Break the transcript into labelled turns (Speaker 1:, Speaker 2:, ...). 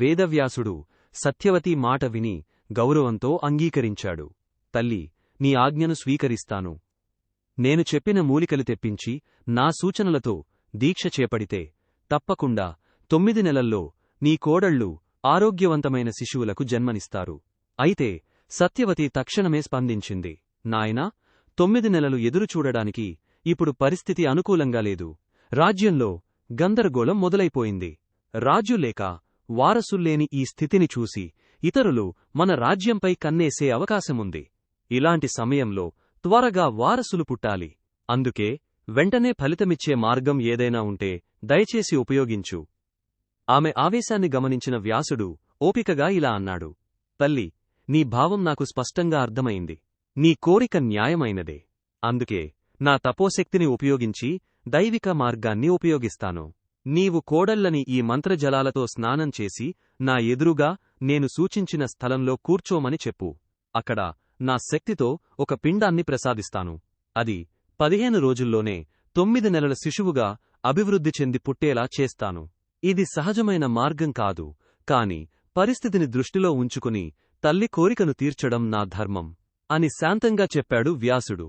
Speaker 1: వేదవ్యాసుడు సత్యవతి మాట విని గౌరవంతో అంగీకరించాడు. తల్లి నీ ఆజ్ఞను స్వీకరిస్తాను. నేను చెప్పిన మూలికలు తెప్పించి నా సూచనలతో దీక్ష చేపడితే తప్పకుండా తొమ్మిది నెలల్లో నీ కోడళ్ళు ఆరోగ్యవంతమైన శిశువులకు జన్మనిస్తారు. అయితే సత్యవతి తక్షణమే స్పందించింది నాయనా తొమ్మిది నెలలు ఎదురుచూడడానికి ఇప్పుడు పరిస్థితి అనుకూలంగా లేదు. రాజ్యంలో గందరగోళం మొదలైపోయింది. రాజు లేక వారసుల్లేని ఈ స్థితిని చూసి ఇతరులు మన రాజ్యంపై కన్నేసే అవకాశముంది. ఇలాంటి సమయంలో త్వరగా వారసులు పుట్టాలి. అందుకే వెంటనే ఫలితమిచ్చే మార్గం ఏదైనా ఉంటే దయచేసి ఉపయోగించు. ఆమె ఆవేశాన్ని గమనించిన వ్యాసుడు ఓపికగా ఇలా అన్నాడు. తల్లి నీ భావం నాకు స్పష్టంగా అర్థమైంది. నీ కోరిక న్యాయమైనదే. అందుకే నా తపోశక్తిని ఉపయోగించి దైవిక మార్గాన్ని ఉపయోగిస్తాను. నీవు కోడళ్ళని ఈ మంత్రజలాలతో స్నానం చేసి నా ఎదురుగా నేను సూచించిన స్థలంలో కూర్చోమని చెప్పు. అక్కడ నా శక్తితో ఒక పిండాన్ని ప్రసాదిస్తాను. అది పదిహేను రోజుల్లోనే తొమ్మిది నెలల శిశువుగా అభివృద్ధి చెంది పుట్టేలా చేస్తాను. ఇది సహజమైన మార్గం కాదు కాని పరిస్థితిని దృష్టిలో ఉంచుకుని తల్లి కోరికను తీర్చడం నా ధర్మం అని శాంతంగా చెప్పాడు వ్యాసుడు.